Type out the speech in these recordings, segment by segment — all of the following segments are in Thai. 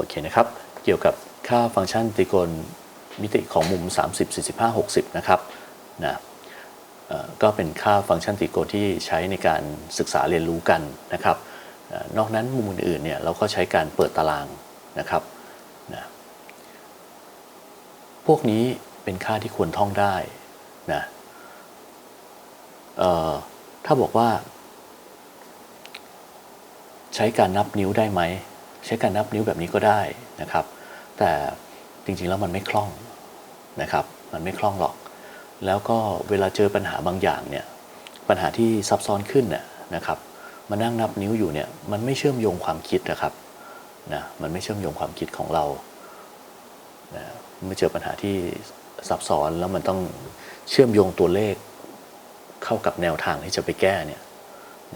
โอเคนะครับ เกี่ยวกับค่าฟังก์ชันตรีโกณมิติของมุม 30 45 60 นะครับนะก็เป็นค่าฟังก์ชันตรีโกณที่ใช้ในการศึกษาเรียนรู้กันนะครับ นอกนั้นมุมอื่นๆเนี่ยเราก็ใช้การเปิดตารางนะครับนะพวกนี้เป็นค่าที่ควรท่องได้นะเออถ้าบอกว่า ใช้การนับนิ้วได้ไหม ใช้การนับนิ้วแบบนี้ก็ได้นะครับ แต่จริงๆแล้วมันไม่คล่องนะครับ มันไม่คล่องหรอก แล้วก็เวลาเจอปัญหาบางอย่างเนี่ยปัญหาที่ซับซ้อนขึ้นน่ะนะครับมานั่งนับนิ้วอยู่เนี่ยมันไม่เชื่อมโยงความคิดนะครับนะมันไม่เชื่อมโยงความคิดของเรานะเมื่อเจอปัญหาที่ซับซ้อนแล้วมันต้องเชื่อมโยงตัวเลขเข้ากับแนวทางที่จะไปแก้เนี่ย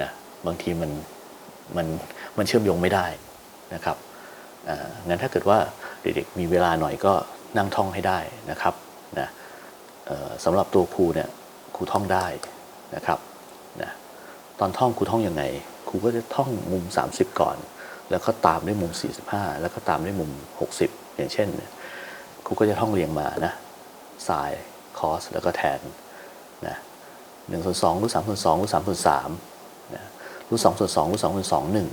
นะบางทีมันมันมันเชื่อมโยงไม่ได้ นะครับงั้นถ้าเกิดว่าเด็กๆมีเวลาหน่อยก็นั่งท่องให้ได้นะครับนะสำหรับตัวครูเนี่ยครูท่องได้นะครับนะตอนท่องครูท่องยังไงครูก็จะท่องมุม 30 ก่อน แล้วก็ตามด้วยมุม 45 แล้วก็ตามด้วยมุม 60 อย่างเช่นครูก็จะท่องเรียงมานะสายคอสแล้วก็แทนนะหนึ่งส่วนสองรูทสามส่วนสองรูทสามส่วนสามนะรูทสองส่วนสองรูทสองส่วนสองหนึ่ง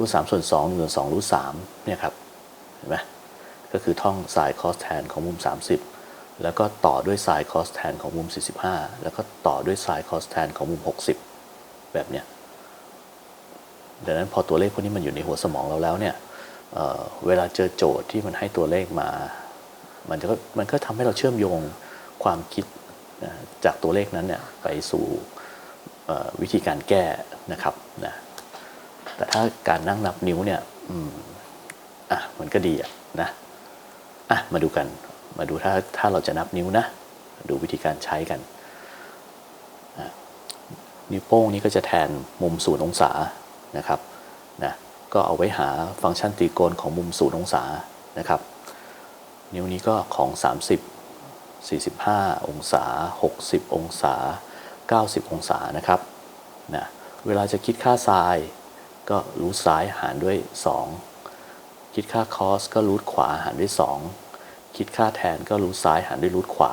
รูทสามส่วนสองหนส่วนสองรูทสามเนี่ยครับเห็นไหมก็คือท่องสายคอสแทนของมุม 30 แล้วก็ต่อด้วยสายคอสแทนของมุม 45 แล้วก็ต่อด้วยสายคอสแทนของมุม 60 แบบเนี้ยดังนั้นพอตัวเลขพวกนี้มันอยู่ในหัวสมองเราแล้วเนี่ยเเวลาเจอโจทย์ที่มันให้ตัวเลขมา มันก็มันก็ทำให้เราเชื่อมโยงความคิดจากตัวเลขนั้นเนี่ยไปสู่วิธีการแก้นะครับนะ แต่ถ้าการนั่งนับนิ้วเนี่ย อืมอะมันก็ดีอะนะอะมาดูกัน มาดูถ้าถ้าเราจะนับนิ้วนะ ดูวิธีการใช้กันนิ้วโป้งนี้ก็จะแทนมุมศูนย์องศานะครับนะก็เอาไว้หาฟังก์ชันตรีโกณของมุมศูนย์องศานะครับ นิ้วนี้ก็ของ 30 45 องศา 60 องศา 90 องศานะครับนะเวลาจะคิดค่าไซน์ ก็รูทซ้ายหารด้วย 2 คิดค่าคอสก็รูทขวาหารด้วย 2 คิดค่าแทนก็รูทซ้ายหารด้วยรูทขวา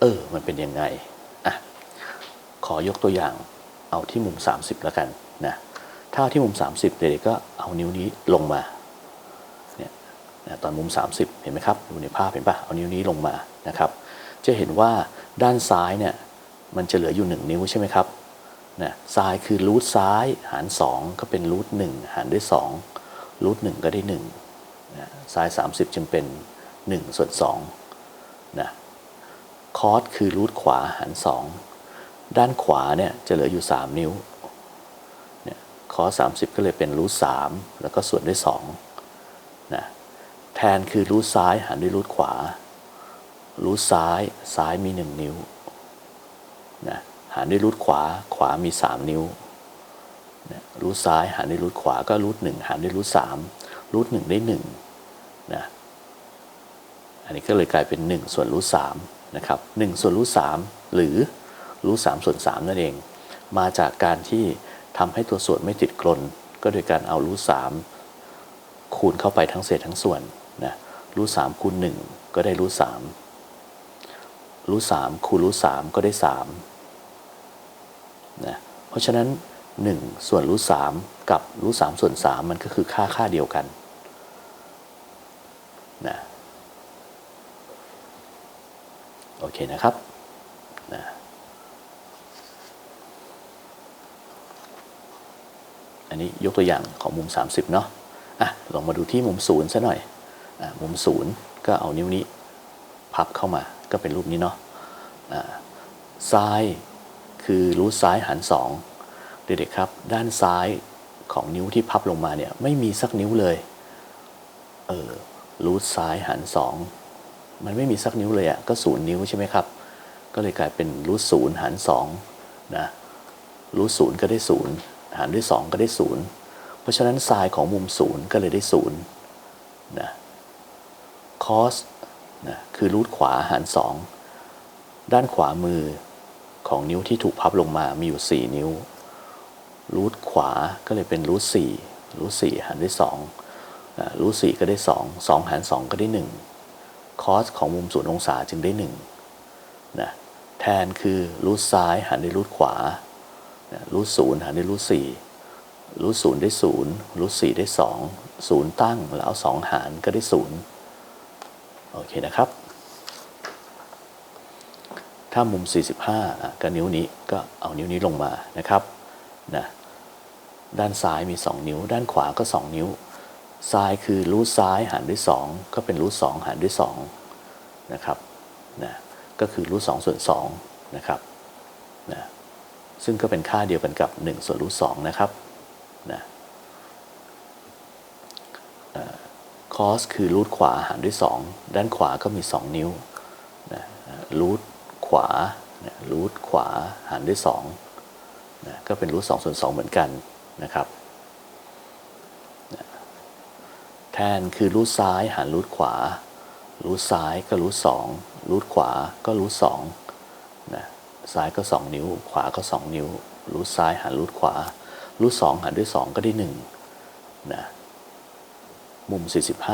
เออ มันเป็นยังไงอะขอยกตัวอย่างเอาที่มุม 30 แล้วกันนะถ้าที่มุม 30 เด็กๆก็เอานิ้วนี้ลงมาเนี่ยนะตอนมุม 30 เห็นไหมครับดูในภาพเห็นปะเอานิ้วนี้ลงมานะครับ จะเห็นว่าด้านซ้ายเนี่ยมันจะเหลืออยู่ 1 นิ้วใช่ไหมครับ นะซายคือรูทซ้ายหาร 2 ก็เป็นรูท1หารด้วย2รูท1ก็ได้1นะซ้าย 30 จึงเป็น 1 ส่วน2นะคอสคือรูทขวาหาร 2 ด้านขวาเนี่ยจะเหลืออยู่ 3 นิ้วเนี่ยคอส30 ก็เลยเป็นรูท3แล้วก็ส่วนด้วย2นะแทนคือรูทซ้ายหารด้วยรูทขวารูทซ้ายซ้ายมี 1 นิ้ว หารด้วยรูทขวาขวามี 3 นิ้วรูทซ้ายหารด้วยรูทขวาก็รูทหนึ่งหารด้วยรูทสามรูทหนึ่งได้1นะอันนี้ก็เลยกลายเป็น 1 ส่วนรูทสามนะครับหนึ่งส่วนรูทสามหรือรูทสามส่วนสามนั่นเอง มาจากการที่ทำให้ตัวส่วนไม่ติดกลน ก็โดยการเอารูทสามคูณเข้าไปทั้งเศษทั้งส่วนนะรูทสามคูณหนึ่งก็ได้รูทสามรูทสามคูณรูทสามก็ได้สาม นะเพราะฉะนั้นหนึ่งส่วนรูทสามกับรูทสามส่วนสามมันก็คือค่าค่าเดียวกันนะโอเคนะครับนะอันนี้ยกตัวอย่างของมุม 30 เนาะอะลองมาดูที่มุมศูนย์ซะหน่อยอะมุมศูนย์ก็เอานิ้วนี้พับเข้ามาก็เป็นรูปนี้เนาะอ่าซ้าย คือรูทซ้ายหารสองเด็กๆครับ ด้านซ้ายของนิ้วที่พับลงมาเนี่ยไม่มีสักนิ้วเลย เออรูทซ้ายหารสองมันไม่มีสักนิ้วเลยอะ่ะก็ศูนย์นิ้วใช่ไหมครับ ก็เลยกลายเป็นรูทศูนย์หารสองนะรูทศูนย์ก็ได้ศูนย์หารด้วยสองก็ได้ศูนย์เพราะฉะนั้นไซน์ของมุมศูนย์ก็เลยได้ศูนย์นะคอสนะคือรูทขวาหาร 2 ด้านขวามือ ของนิ้วที่ถูกพับลงมามีอยู่ 4 นิ้ว รูทขวาก็เลยเป็นรูท4รูท4หารด้วย2นะรูท4ก็ได้2 2หาร2ก็ได้1คอสของมุมศูนย์องศาจึงได้1นะแทนคือรูทซ้ายหารด้วยรูทขวารูทศูนย์หารด้วยรูท4รูทศูนย์ได้0รูท4ได้2 0ตั้งแล้วเอา2หารก็ได้0โอเคนะครับ ถ้ามุม 45อะก็นิ้วนี้ก็เอานิ้วนี้ลงมานะครับนะด้านซ้ายมี 2 นิ้ว ด้านขวาก็ 2 นิ้ว ซ้ายคือรูทซ้ายหารด้วย 2 ก็เป็นรูท2หารด้วย2นะครับนะก็คือรูท2ส่วน2นะครับนะซึ่งก็เป็นค่าเดียวกันกับ 1 ส่วนรูท2นะครับนะคอสคือรูทขวาหารด้วย 2 ด้านขวาก็มี 2 นิ้วนะรูท ขวารูทขวาหารด้วย2นะก็เป็นรูท2ส่วน2เหมือนกันนะครับแทนคือรูทซ้ายหารรูทขวา รูทซ้ายก็รูท2รูทขวาก็รูท2นะซ้ายก็ 2 นิ้ว ขวาก็ 2 นิ้ว รูทซ้ายหารรูทขวา รูท2หารด้วย 2 ก็ได้1นะมุม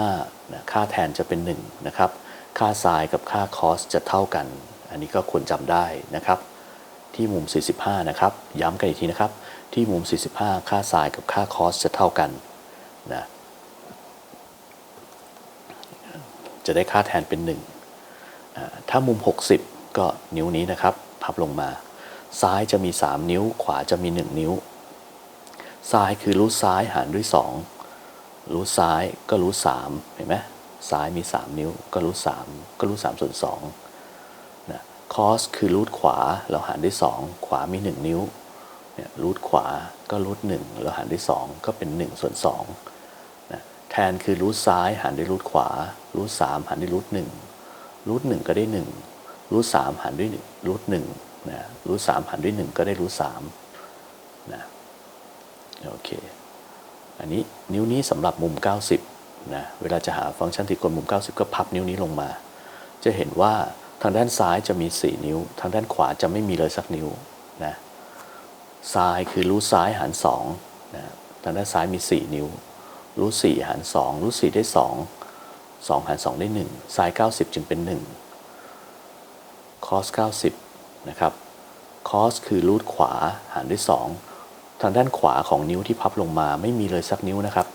45นะค่าแทนจะเป็น 1 นะครับ ค่าไซน์กับค่าคอสจะเท่ากัน อันนี้ก็ควรจำได้นะครับ ที่มุม 45 นะครับ ย้ำกันอีกทีนะครับ ที่มุม 45 ค่าไซน์กับค่าคอสจะเท่ากันนะจะได้ค่าแทนเป็น1อ่าถ้ามุม 60 ก็นิ้วนี้นะครับพับลงมา ซ้ายจะมี 3 นิ้ว ขวาจะมี 1 นิ้ว ซ้ายคือรูทซ้ายหารด้วย 2 รูทซ้ายก็รูท3เห็นไหมซ้ายมี 3 นิ้ว ก็รูท3ก็รูท3ส่วน2 คอสคือรูทขวาเราหารด้วย 2 ขวามี 1 นิ้วเนี่ยรูทขวาก็รูท1เราหารด้วย2ก็เป็น 1 ส่วน2นะแทนคือรูทซ้ายหารด้วยรูทขวารูท3หารด้วยรูท1รูท1ก็ได้1รูท3หารด้วยรูท1นะรูท3หารด้วย 1 ก็ได้รูท3นะโอเค อันนี้นิ้วนี้สำหรับมุม 90นะเวลาจะหาฟังก์ชันตรีโกณมุม 90 ก็พับนิ้วนี้ลงมา จะเห็นว่า ทางด้านซ้ายจะมี 4 นิ้ว ทางด้านขวาจะไม่มีเลยสักนิ้วนะซ้ายคือรูทซ้ายหาร2นะทางด้านซ้ายมี 4 นิ้ว รูท4หาร2รูท4ได้ 2 2 หาร 2 ได้ 1 ซ้าย 90 จึงเป็น1คอส90 นะครับคอสคือรูทขวาหารด้วย 2 ทางด้านขวาของนิ้วที่พับลงมาไม่มีเลยสักนิ้วนะครับ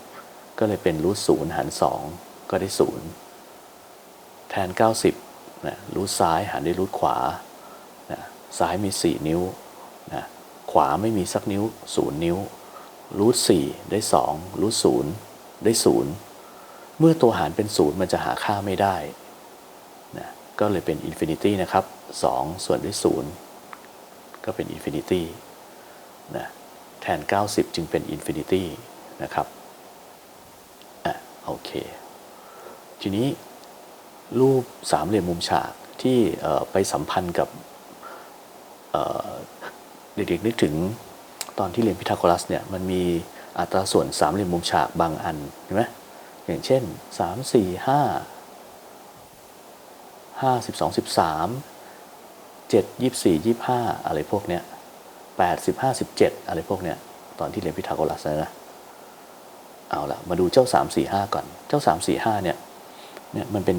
ก็เลยเป็นรูทศูนย์หาร 2 ก็ได้ศูนย์แทน 90 นะรูทซ้ายหารด้วยรูทขวานะซ้ายมี 4 นิ้วนะขวาไม่มีสักนิ้ว 0 นิ้วรูท4ได้2รูท0ได้ 0 เมื่อตัวหารเป็น 0 มันจะหาค่าไม่ได้นะก็เลยเป็นอินฟินิตี้นะครับ 2 ส่วนด้วย 0 ก็เป็นอินฟินิตี้นะแทน 90 จึงเป็นอินฟินิตี้นะครับอะโอเค ทีนี้ รูปสามเหลี่ยมมุมฉากที่ไปสัมพันธ์กับเด็กๆนึกถึงตอนที่เรียนพิทาโกรัสเนี่ยมันมีอัตราส่วนสามเหลี่ยมมุมฉากบางอันเห็นไหมอย่างเช่น 3 4 5 5 12 13 7 24 25 อะไรพวกเนี้ย8 15 17 อะไรพวกเนี้ยตอนที่เรียนพิทาโกรัสนะเอาละมาดูเจ้า 3 4 5 ก่อน เจ้า 3 4 5เนี่ยเนี่ยมันเป็น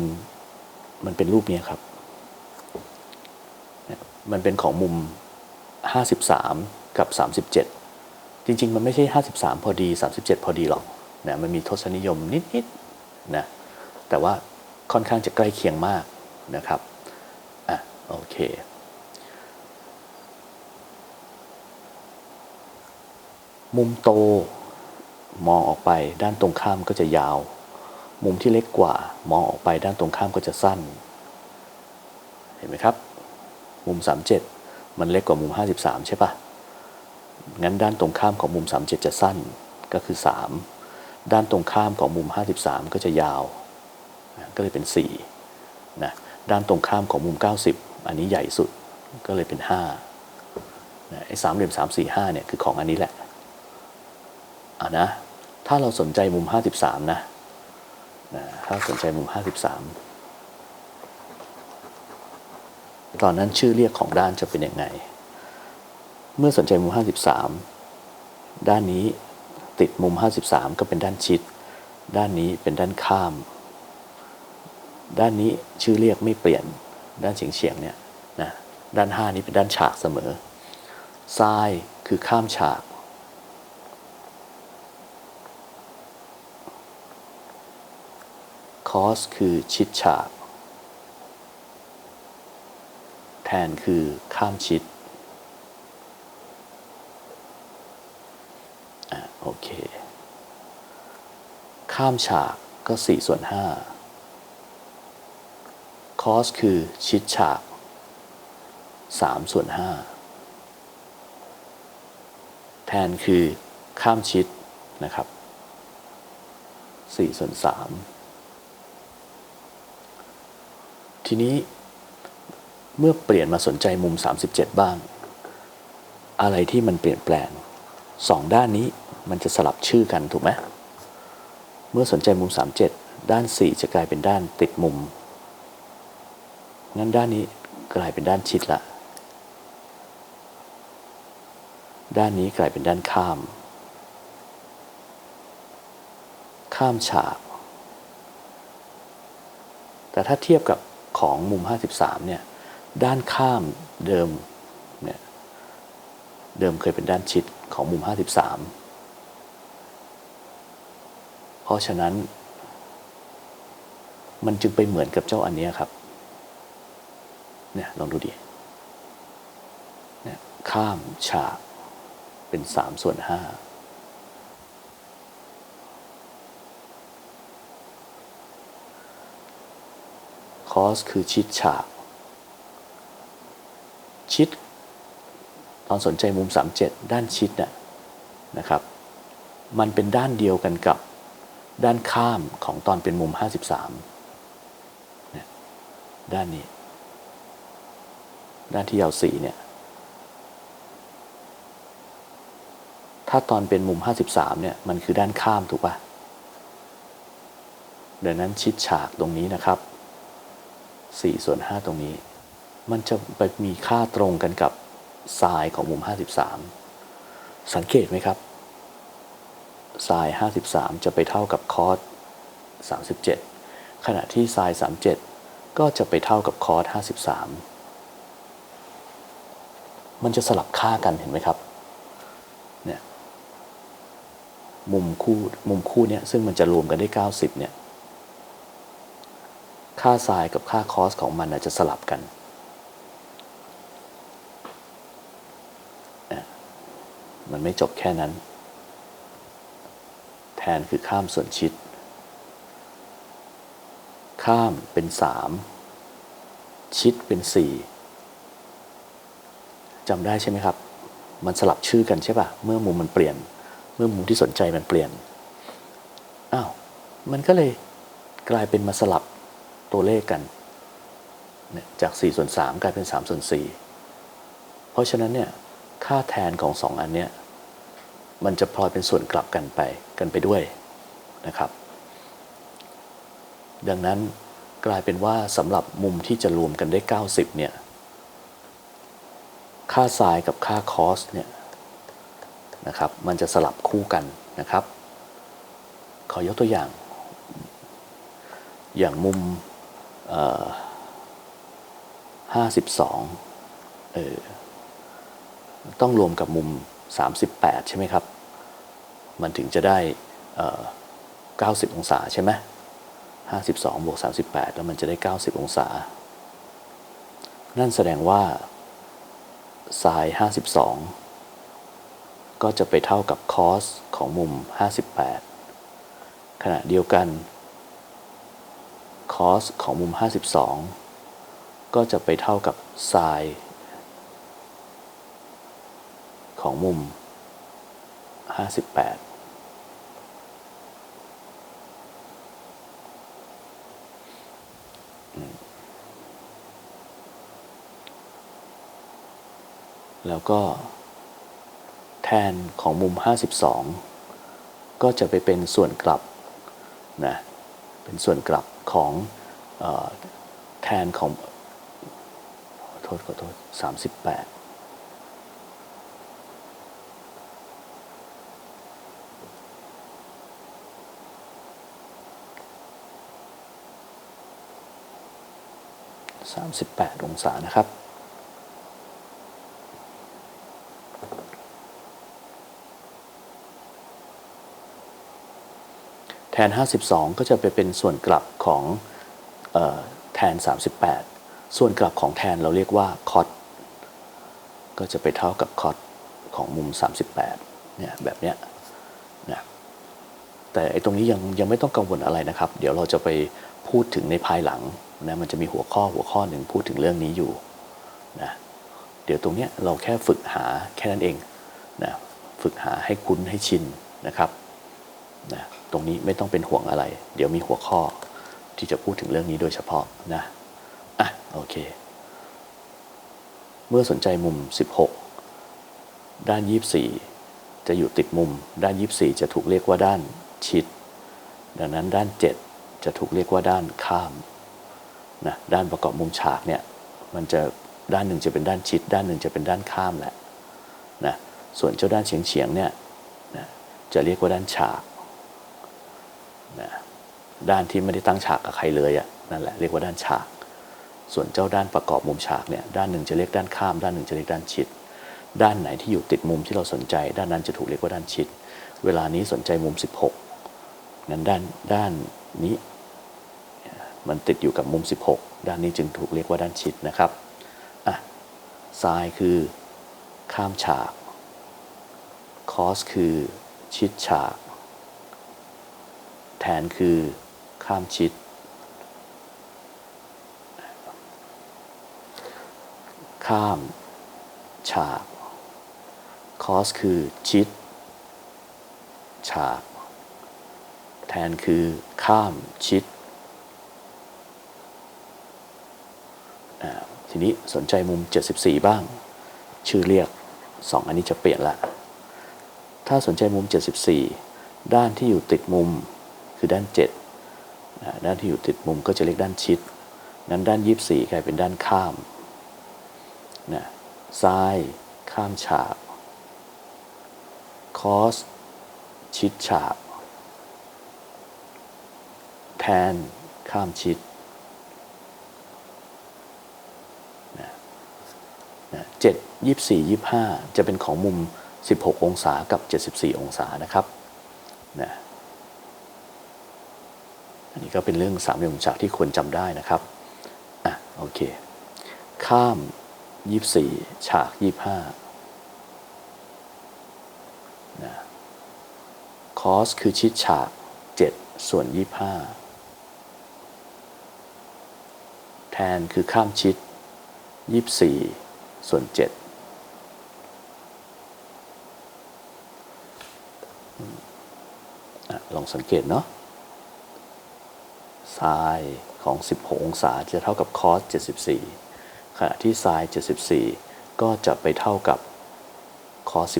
มันเป็นรูปนี้ครับ มันเป็นของมุม 53 กับ 37 จริง ๆ มันไม่ใช่ 53 พอดี 37 พอดีหรอกนะมันมีทศนิยมนิดๆนะแต่ว่าค่อนข้างจะใกล้เคียงมากนะครับอะโอเคมุมโตมองออกไปด้านตรงข้ามก็จะยาว มุมที่เล็กกว่ามองออกไปด้านตรงข้ามก็จะสั้น เห็นไหมครับ มุม 37 มันเล็กกว่ามุม 53 ใช่ปะงั้นด้านตรงข้ามของมุม 37 จะสั้นก็คือ 3 ด้านตรงข้ามของมุม 53 ก็จะยาว ก็เลยเป็น4นะด้านตรงข้ามของมุม 90 อันนี้ใหญ่สุดก็เลยเป็น5นะไอ้สามเหลี่ยม3 4 5เนี่ยคือของอันนี้แหละอ่านะถ้าเราสนใจมุม 53 นะ นะถ้าสนใจมุม 53 ตอนนั้นชื่อเรียกของด้านจะเป็นยังไง เมื่อสนใจมุม 53 ด้านนี้ติดมุม 53 ก็เป็นด้านชิด ด้านนี้เป็นด้านข้าม ด้านนี้ชื่อเรียกไม่เปลี่ยน ด้านเฉียงเฉียงเนี่ยนะ ด้านห้านี้เป็นด้านฉากเสมอซ้ายคือข้ามฉาก คอสคือชิดฉาก แทนคือข้ามชิดอะโอเค ข้ามฉากก็ 4 ส่วน5คอสคือชิดฉาก 3 ส่วน 5 แทนคือข้ามชิดนะครับ4ส่วน3 ทีนี้เมื่อเปลี่ยนมาสนใจมุม 37 บ้าง อะไรที่มันเปลี่ยนแปลงสองด้านนี้มันจะสลับชื่อกันถูกไหมเมื่อสนใจมุม 37 ด้าน 4 จะกลายเป็นด้านติดมุม งั้นด้านนี้กลายเป็นด้านชิดละ ด้านนี้กลายเป็นด้านข้าม ข้ามฉาก แต่ถ้าเทียบกับ ของมุม 53 เนี่ย ด้านข้ามเดิมเนี่ยเดิมเคยเป็นด้านชิดของมุม 53 เพราะฉะนั้น มันจึงไปเหมือนกับเจ้าอันเนี้ยครับ เนี่ยลองดูดิเนี่ยข้ามฉากเป็น 3 ส่วน 5 คอสคือชิดฉาก ชิด ตอนสนใจมุม 37 ด้านชิดน่ะนะครับ มันเป็นด้านเดียวกันกับด้านข้ามของตอนเป็นมุม 53เนี่ยด้านนี้ ด้านที่ยาวสีเนี่ย ถ้าตอนเป็นมุม 53เนี่ย มันคือด้านข้ามถูกป่ะดังนั้นชิดฉากตรงนี้นะครับ 4 ส่วน 5 ตรงนี้ มันจะไปมีค่าตรงกันกับไซน์ของมุม 53 สังเกตไหมครับไซน์53 จะไปเท่ากับคอส37 ขณะที่ไซน์37 ก็จะไปเท่ากับคอส53 มันจะสลับค่ากันเห็นไหมครับเนี่ยมุมคู่มุมคู่เนี่ยซึ่งมันจะรวมกันได้ 90เนี่ย ค่าไซน์กับค่าคอสของมันนะจะสลับกันมันไม่จบแค่นั้น แทนคือข้ามส่วนชิด ข้ามเป็น 3 ชิดเป็น 4จำได้ใช่ไหมครับ มันสลับชื่อกันใช่ปะเมื่อมุมมันเปลี่ยน เมื่อมุมที่สนใจมันเปลี่ยน อ้าว มันก็เลยกลายเป็นมาสลับ ตัวเลขกันจาก4ส่วน3กลายเป็น3ส่วน4เพราะฉะนั้นเนี่ยค่าแทนของ 2 อันเนี้ยมันจะพลอยเป็นส่วนกลับกันไปกันไปด้วยนะครับ ดังนั้นกลายเป็นว่าสำหรับมุมที่จะรวมกันได้ 90เนี่ยค่าไซน์กับค่าคอสเนี่ยนะครับมันจะสลับคู่กันนะครับ ขอยกตัวอย่าง อย่างมุม ห้าสิบสองเออต้องรวมกับมุม 38 ใช่ไหมครับ มันถึงจะได้เอ่อ90องศาใช่ไหม52บวก38แล้วมันจะได้90องศา นั่นแสดงว่าไซน์52ก็จะไปเท่ากับคอสของมุม 58 ขณะเดียวกัน คอสของมุม 52 ก็จะไปเท่ากับไซน์ของมุม 58แล้วก็แทนของมุม 52 ก็จะไปเป็นส่วนกลับนะ เป็นส่วนกลับของอแทนของขอโทษขอโทษสามสิบแปด38 องศานะครับ น 52 ก็จะไปเป็นส่วนกลับของออแทน 38 ส่วนกลับของแทนเราเรียกว่าคอตก็จะไปเท่ากับคอตของมุม 38 เนี่ยแบบเนี้ยนะแต่ไอ้ตรงนี้ยังยังไม่ต้องกังวลอะไรนะครับ เดี๋ยวเราจะไปพูดถึงในภายหลังนะมันจะมีหัวข้อหัวข้อหนึ่งพูดถึงเรื่องนี้อยู่นะเดี๋ยวตรงเนี้ยเราแค่ฝึกหาแค่นั้นเองนะฝึกหาให้คุ้นให้ชินนะครับนะ ตรงนี้ไม่ต้องเป็นห่วงอะไร เดี๋ยวมีหัวข้อที่จะพูดถึงเรื่องนี้โดยเฉพาะนะอะโอเค เมื่อสนใจมุม 16 ด้าน 24 จะอยู่ติดมุม ด้าน 24 จะถูกเรียกว่าด้านชิด ดังนั้นด้าน 7 จะถูกเรียกว่าด้านข้ามนะด้านประกอบมุมฉากเนี่ยมันจะด้านหนึ่งจะเป็นด้านชิด ด้านหนึ่งจะเป็นด้านข้ามแหละนะส่วนเจ้าด้านเฉียงเฉียงเนี่ยนะจะเรียกว่าด้านฉาก นะด้านที่ไม่ได้ตั้งฉากกับใครเลยอะ่ะนั่นแหละเรียกว่าด้านฉาก ส่วนเจ้าด้านประกอบมุมฉากเนี่ยด้านหนึ่งจะเรียกด้านข้าม ด้านหนึ่งจะเรียกด้านชิด ด้านไหนที่อยู่ติดมุมที่เราสนใจ ด้านนั้นจะถูกเรียกว่าด้านชิด เวลานี้สนใจมุม 16นั้นด้านด้านนี้ มันติดอยู่กับมุม 16 ด้านนี้จึงถูกเรียกว่าด้านชิดนะครับอะซ้ายคือ ข้ามฉากคอสคือชิดฉาก แทนคือข้ามชิด ข้าม ฉากคอสคือชิด ฉาก แทนคือข้ามชิด ทีนี้สนใจมุม 74 บ้าง ชื่อเรียก 2 อันนี้จะเปลี่ยนละ ถ้าสนใจมุม 74 ด้านที่อยู่ติดมุม คือด้าน7นะด้านที่อยู่ติดมุมก็จะเรียกด้านชิด นั้นด้าน 24 กลายเป็นด้านข้ามนะซ้ายข้ามฉากคอสชิดฉาก แทน ข้ามชิดนะนะเจ็ดยี่สี่ยี่ห้าจะเป็นของมุม 16 องศากับ 74 องศานะครับนะ อันนี้ก็เป็นเรื่องสามเหลี่ยมมุมฉากที่ควรจำได้นะครับ อะโอเค ข้าม 24 ฉาก 25นะคอสคือชิดฉาก 7 ส่วน 25 แทนคือข้ามชิด 24 ส่วน7อืมอะลองสังเกตเนาะ ไซน์ของ 16 องศาจะเท่ากับคอส 74 ขณะที่ไซน์74 ก็จะไปเท่ากับคอส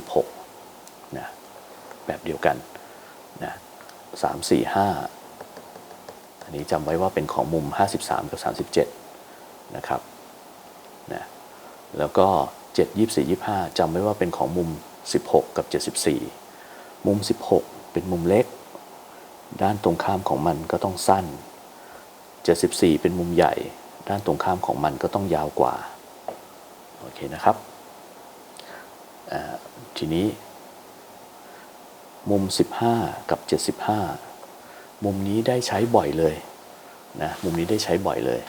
16 นะ แบบเดียวกัน นะ 3 4 5 อันนี้จำไว้ว่าเป็นของมุม 53 กับ 37 นะครับ นะ แล้วก็ 7 24 25จำไว้ว่าเป็นของมุม 16 กับ 74 มุม 16 เป็นมุมเล็กด้านตรงข้ามของมันก็ต้องสั้น 74 เป็นมุมใหญ่ด้านตรงข้ามของมันก็ต้องยาวกว่า โอเคนะครับ ทีนี้ มุม 15 กับ 75 มุมนี้ได้ใช้บ่อยเลยนะมุมนี้ได้ใช้บ่อยเลย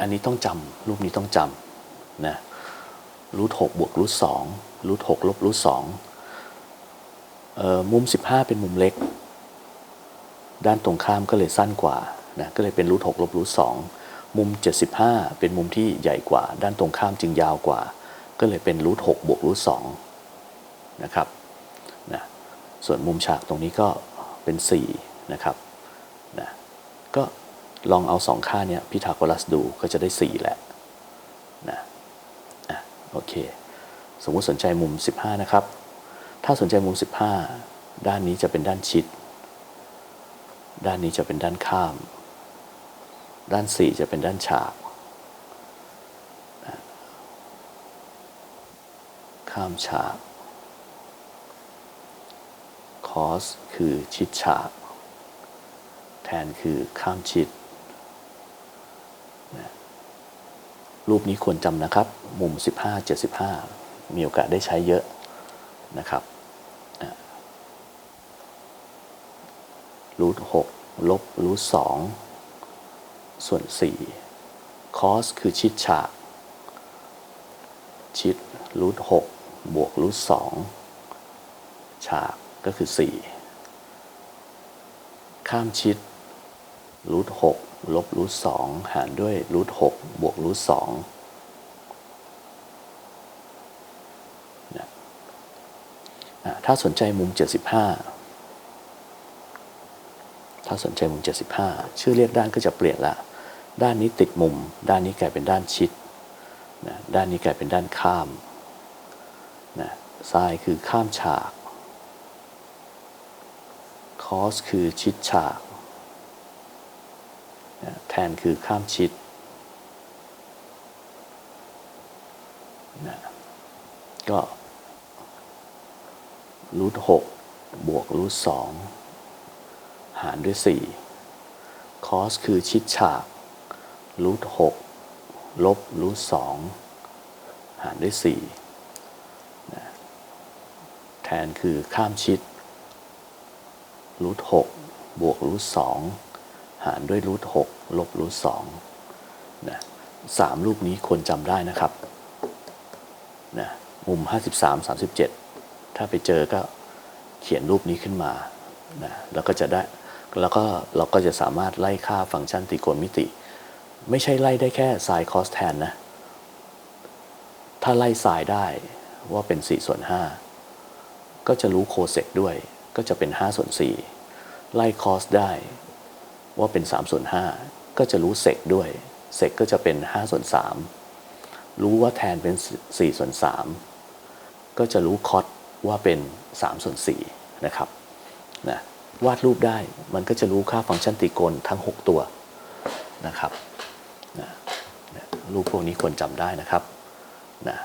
อันนี้ต้องจำรูปนี้ต้องจำนะรูทหบวกรูทสองรูทหลบรูทสองมุม 15 เป็นมุมเล็ก ด้านตรงข้ามก็เลยสั้นกว่านะก็เลยเป็นรูทหกลบรูทสองมุม 75 เป็นมุมที่ใหญ่กว่า ด้านตรงข้ามจึงยาวกว่า ก็เลยเป็นรูทหกบวกรูทสองนะครับนะส่วนมุมฉากตรงนี้ก็เป็น4นะครับนะก็ลองเอาสองค่าเนี้ยพิทาโกรัสดูก็จะได้ 4 แหละนะอะโอเค สมมุติสนใจมุม 15 นะครับ ถ้าสนใจมุม 15 ด้านนี้จะเป็นด้านชิด ด้านนี้จะเป็นด้านข้าม ด้าน 4 จะเป็นด้านฉาก ข้ามฉาก คอสคือชิดฉาก แทนคือข้ามชิด รูปนี้ควรจำนะครับ มุม 15 75 มีโอกาสได้ใช้เยอะนะครับ รูท6ลบรูท2ส่วน4คอสคือชิดฉาก ชิดรูท6บวกรูท2ฉากก็คือ4ข้ามชิดรูท6ลบรูท2หารด้วยรูท6บวกรูท2นะอะถ้าสนใจมุม 75 ถ้าสนใจมุม 75 ชื่อเรียกด้านก็จะเปลี่ยนละ ด้านนี้ติดมุม ด้านนี้กลายเป็นด้านชิดนะด้านนี้กลายเป็นด้านข้ามนะซ้ายคือข้ามฉากคอสคือชิดฉากนะแทนคือข้ามชิดนะก็รูทหกบวกรูทสอง หารด้วย 4 คอสคือชิดฉากรูทหกลบรูทสองหารด้วย4นะแทนคือข้ามชิดรูทหกบวกรูทสองหารด้วยรูทหกลบรูทสองนะสามรูปนี้ควรจำได้นะครับนะมุม 53 37 ถ้าไปเจอก็เขียนรูปนี้ขึ้นมานะแล้วก็จะได้ แล้วก็เราก็จะสามารถไล่ค่าฟังก์ชันตรีโกณมิติ ไม่ใช่ไล่ได้แค่ไซน์คอสแทนนะ ถ้าไล่ไซน์ได้ว่าเป็น 4 ส่วน 5 ก็จะรู้โคเซกด้วย ก็จะเป็น 5 ส่วน 4 ไล่คอสได้ว่าเป็น 3 ส่วน 5 ก็จะรู้เซกด้วย เซกก็จะเป็น 5 ส่วน 3 รู้ว่าแทนเป็น 4 ส่วน 3 ก็จะรู้คอสว่าเป็น 3 ส่วน 4 นะครับนะ วาดรูปได้ มันก็จะรู้ค่าฟังก์ชันตรีโกณทั้ง 6 ตัวนะครับนะรูปพวกนี้ควรจำได้นะครับนะ